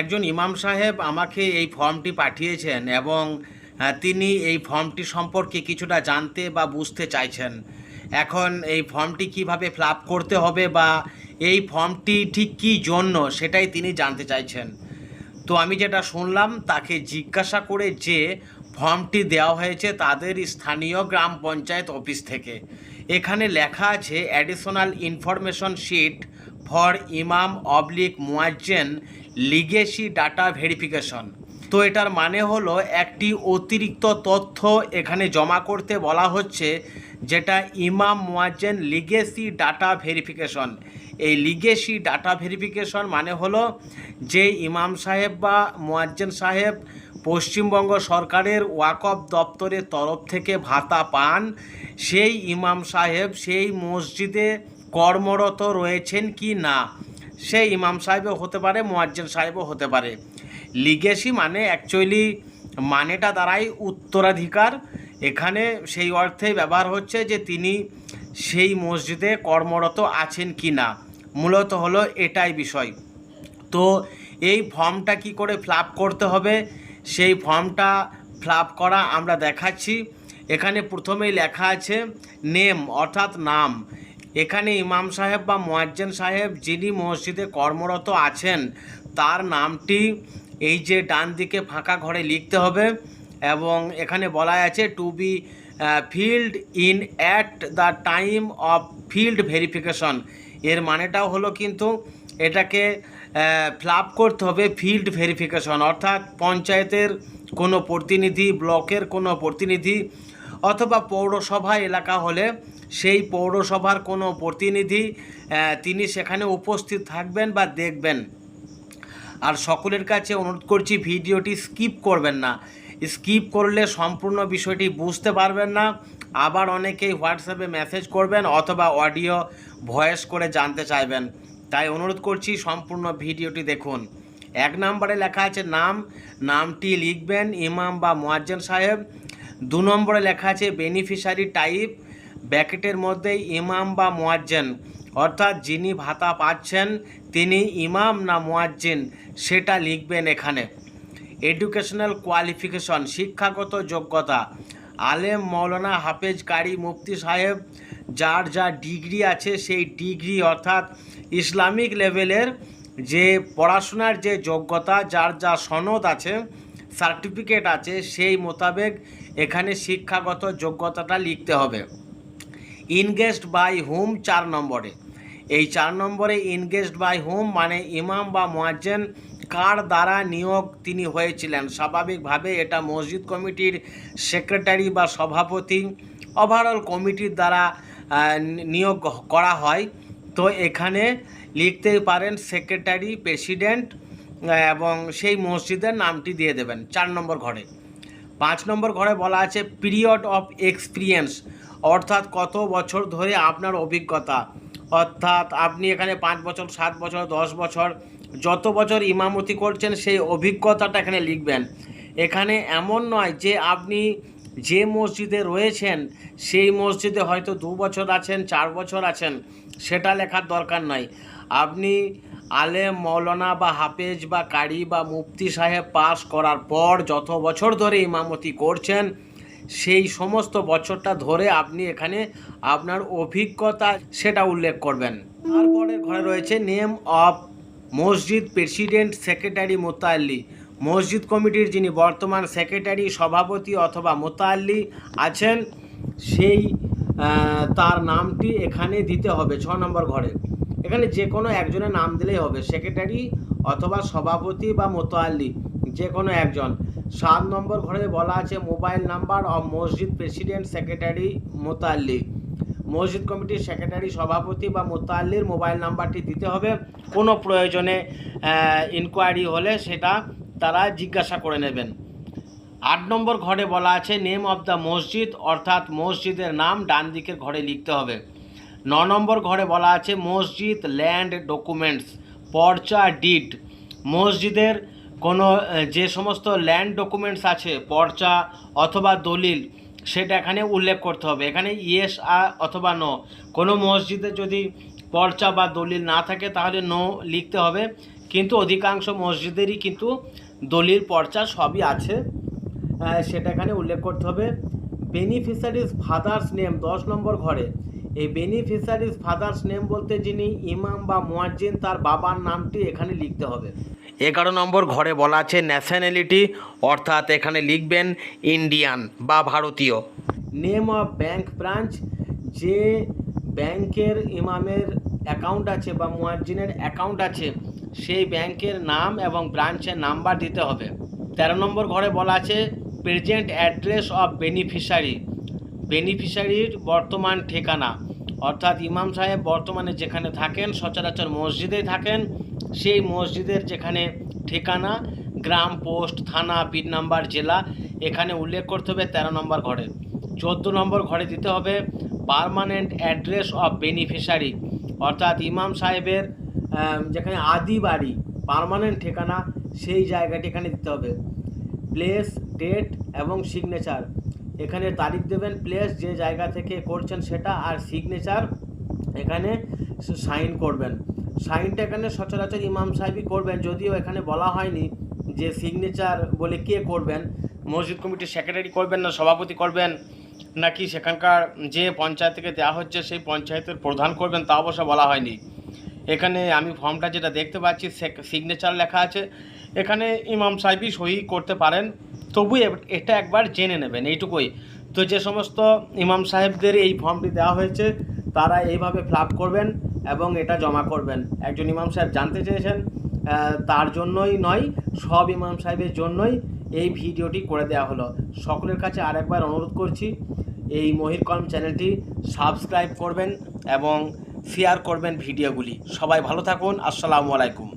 একজন ইমাম সাহেব আমাকে এই ফর্মটি পাঠিয়েছেন এবং তিনি এই ফর্মটি সম্পর্কে কিছুটা জানতে বা বুঝতে চাইছেন। এখন এই ফর্মটি কীভাবে ফিল করতে হবে বা এই ফর্মটি ঠিক কী জন্য সেটাই তিনি জানতে চাইছেন। তো আমি যেটা শুনলাম, তাকে জিজ্ঞাসা করে যে ফর্মটি দেওয়া হয়েছে তাদের স্থানীয় গ্রাম পঞ্চায়েত অফিস থেকে। এখানে লেখা আছে অ্যাডিশনাল ইনফরমেশন শিট ফর ইমাম অবলিক মুয়াজ্জেন লিগেসি ডাটা ভেরিফিকেশন। তো এটার মানে হলো একটি অতিরিক্ত তথ্য এখানে জমা করতে বলা হচ্ছে যেটা ইমাম মুয়াজ্জেন লিগেসি ডাটা ভেরিফিকেশন। এই লিগেসি ডাটা ভেরিফিকেশন মানে হলো যে ইমাম সাহেব বা মুয়াজ্জেন সাহেব পশ্চিমবঙ্গ সরকারের ওয়াকফ দপ্তরের তরফ থেকে ভাতা পান, সেই ইমাম সাহেব সেই মসজিদে কর্মরত রয়েছেন কি না? সে ইমাম সাহেবও হতে পারে, মুয়াজ্জেন সাহেবও হতে পারে। লিগেসি মানে অ্যাকচুয়ালি মানেটা দ্বারাই উত্তরাধিকার। এখানে সেই অর্থে ব্যবহার হচ্ছে যে তিনি সেই মসজিদে কর্মরত আছেন কি না। মূলত হলো এটাই বিষয়। তো এই ফর্মটা কি করে ফিল করতে হবে? সেই ফর্মটা ফ্লাপ করা আমরা দেখাচ্ছি। এখানে প্রথমেই লেখা আছে, নেম অর্থাৎ নাম। এখানে ইমাম সাহেব বা মোয়াজ্জেন সাহেব যিনি মসজিদে কর্মরত আছেন, তার নামটি এই যে ডান দিকে ফাঁকা ঘরে লিখতে হবে এবং এখানে বলা আছে to be filled in at the time of field verification এর মানেটাও হলো কিন্তু এটাকে ফ্লাপ করতে হবে ফিল্ড ভেরিফিকেশন অর্থাৎ পঞ্চায়েতের কোনো প্রতিনিধি, ব্লকের কোনো প্রতিনিধি অথবা পৌরসভা এলাকা হলে সেই পৌরসভার কোনো প্রতিনিধি তিনি সেখানে উপস্থিত থাকবেন বা দেখবেন। আর সকলের কাছে অনুরোধ করছি, ভিডিওটি স্কিপ করবেন না। স্কিপ করলে সম্পূর্ণ বিষয়টি বুঝতে পারবেন না। আবার অনেকেই হোয়াটসঅ্যাপে মেসেজ করবেন অথবা অডিও ভয়েস করে জানতে চাইবেন। তাই অনুরোধ করছি, সম্পূর্ণ ভিডিওটি দেখুন। এক নম্বরে লেখা আছে নাম, নামটি লিখবেন ইমাম বা মোয়াজ্জেন সাহেব। দু নম্বরে লেখা আছে বেনিফিশিয়ারি টাইপ ব্যাকেটের মধ্যে ইমাম বা মোয়াজ্জেন। অর্থাৎ যিনি ভাতা পাচ্ছেন, তিনি ইমাম না মোয়াজ্জিন, সেটা লিখবেন এখানে। এডুকেশনাল কোয়ালিফিকেশন শিক্ষাগত যোগ্যতা। আলেম মৌলানা হাফেজ কারি মুফতি সাহেব, যার যা ডিগ্রি আছে, সেই ডিগ্রি অর্থাৎ ইসলামিক লেভেলের যে পড়াশোনার যে যোগ্যতা, যার যা সনদ আছে, সার্টিফিকেট আছে, সেই মোতাবেক এখানে শিক্ষাগত যোগ্যতাটা লিখতে হবে। ইনগেস্ট বাই হুম চার নম্বরে। এই চার নম্বরে ইনগেস্ট বাই হুম মানে ইমাম বা মোয়াজ্জেন কার দ্বারা নিয়োগ তিনি হয়েছিলেন? স্বাভাবিকভাবে এটা মসজিদ কমিটির সেক্রেটারি বা সভাপতি, ওভারঅল কমিটির দ্বারা নিয়োগ করা হয়। তো এখানে লিখতেই পারেন সেক্রেটারি, প্রেসিডেন্ট এবং সেই মসজিদের নামটি দিয়ে দেবেন চার নম্বর ঘরে। পাঁচ নম্বর ঘরে বলা আছে, পিরিয়ড অফ এক্সপিরিয়েন্স অর্থাৎ কত বছর ধরে আপনার অভিজ্ঞতা। অর্থাৎ আপনি এখানে পাঁচ বছর, সাত বছর, দশ বছর, যত বছর ইমামতি করছেন, সেই অভিজ্ঞতাটা এখানে লিখবেন। এখানে এমন নয় যে আপনি যে মসজিদে রয়েছেন, সেই মসজিদে হয়তো দু বছর আছেন, চার বছর আছেন, সেটা লেখার দরকার নয় আপনি আলেম মৌলানা বা হাফেজ বা কারি বা মুফতি সাহেব পাস করার পর যত বছর ধরে ইমামতি করছেন, সেই সমস্ত বছরটা ধরে আপনি এখানে আপনার অভিজ্ঞতা সেটা উল্লেখ করবেন। তারপরের ঘরে রয়েছে নেম অফ মসজিদ প্রেসিডেন্ট সেক্রেটারি মোতাল্লি। মসজিদ কমিটির যিনি বর্তমান সেক্রেটারি, সভাপতি অথবা মোতাল্লি আছেন, সেই তার নামটি এখানে দিতে হবে ছ নম্বর ঘরে। এখানে যে কোনো একজনের নাম দিলেই হবে সেক্রেটারি অথবা সভাপতি বা মোতাল্লি যে কোনো একজন। সাত নম্বর ঘরে বলা আছে মোবাইল নাম্বার অফ মসজিদ প্রেসিডেন্ট সেক্রেটারি মোতাল্লি মসজিদ কমিটির সেক্রেটারি সভাপতি বা মোতাল্লির মোবাইল নাম্বারটি দিতে হবে। কোনো প্রয়োজনে ইনকোয়ারি হলে সেটা তারা জিজ্ঞাসা করে নেবেন। আট নম্বর ঘরে বলা আছে নেম অফ দ্য মসজিদ, অর্থাৎ মসজিদের নাম ডান দিকের ঘরে লিখতে হবে। ন নম্বর ঘরে বলা আছে মসজিদ ল্যান্ড ডকুমেন্টস পর্চা ডিড মসজিদের কোনো যে সমস্ত ল্যান্ড ডকুমেন্টস আছে, পর্চা অথবা দলিল, সেটা এখানে উল্লেখ করতে হবে। এখানে ইয়েস অথবা নো কোনো মসজিদে যদি পর্চা বা দলিল না থাকে, তাহলে নো লিখতে হবে। কিন্তু অধিকাংশ মসজিদেরই কিন্তু দলিল, পর্চা সবই আছে। সেটা এখানে উল্লেখ করতে হবে। বেনিফিশিয়ারিজ ফাদার্স নেম দশ নম্বর ঘরে। এই বেনিফিশিয়ারিজ ফাদার্স নেম বলতে যিনি ইমাম বা মোয়াজ্জিন তার বাবার নামটি এখানে লিখতে হবে। এগারো নম্বর ঘরে বলা আছে ন্যাশনালিটি অর্থাৎ এখানে লিখবেন ইন্ডিয়ান বা ভারতীয়। নেম অফ ব্যাংক ব্রাঞ্চ যে ব্যাংকের ইমামের অ্যাকাউন্ট আছে বা মোয়াজ্জিনের অ্যাকাউন্ট আছে সেই ব্যাংকের নাম এবং ব্রাঞ্চের নাম্বার দিতে হবে। তেরো নম্বর ঘরে বলা আছে প্রেজেন্ট অ্যাড্রেস অফ বেনিফিশিয়ারি বেনিফিশিয়ারির বর্তমান ঠিকানা। অর্থাৎ ইমাম সাহেব বর্তমানে যেখানে থাকেন, সচরাচর মসজিদেই থাকেন, সেই মসজিদের যেখানে ঠিকানা, গ্রাম পোস্ট, থানা, পিন নাম্বার, জেলা, এখানে উল্লেখ করতে হবে তেরো নম্বর ঘরে। চোদ্দ নম্বর ঘরে দিতে হবে পার্মানেন্ট অ্যাড্রেস অফ বেনিফিশিয়ারি। অর্থাৎ ইমাম সাহেবের যেখানে আদি বাড়ি, পার্মানেন্ট ঠিকানা, সেই জায়গাটি এখানে দিতে হবে। প্লেস, ডেট এবং সিগনেচার। এখানে তারিখ দেবেন প্লেস যে জায়গা থেকে করছেন সেটা, আর সিগনেচার এখানে সাইন করবেন। সাইনটা এখানে সচরাচর ইমাম সাহেবই করবেন, যদিও এখানে বলা হয়নি যে সিগনেচার বলে কে করবেন। মসজিদ কমিটির সেক্রেটারি করবেন না, সভাপতি করবেন, নাকি সেখানকার যে পঞ্চায়েত থেকে দেওয়া হচ্ছে সেই পঞ্চায়েতের প্রধান করবেন, তা অবশ্য বলা হয়নি। এখানে আমি ফর্মটা যেটা দেখতে পাচ্ছি সিগনেচার লেখা আছে। এখানে ইমাম সাহেবই সই করতে পারেন। তবু এটা একবার জেনে নেবেন, এইটুকুই। তো যে সমস্ত ইমাম সাহেবদের এই ফর্মটি দেওয়া হয়েছে, তারা এইভাবে ফ্লাপ করবেন এবং এটা জমা করবেন। একজন ইমাম সাহেব জানতে চেয়েছেন তার জন্যই নয়, সব ইমাম সাহেবের জন্যই এই ভিডিওটি করে দেওয়া হলো। সকলের কাছে আরেকবার অনুরোধ করছি, এই মহির কলম চ্যানেলটি সাবস্ক্রাইব করবেন এবং শেয়ার করবেন ভিডিওগুলি। সবাই ভালো থাকুন, আসসালামু আলাইকুম।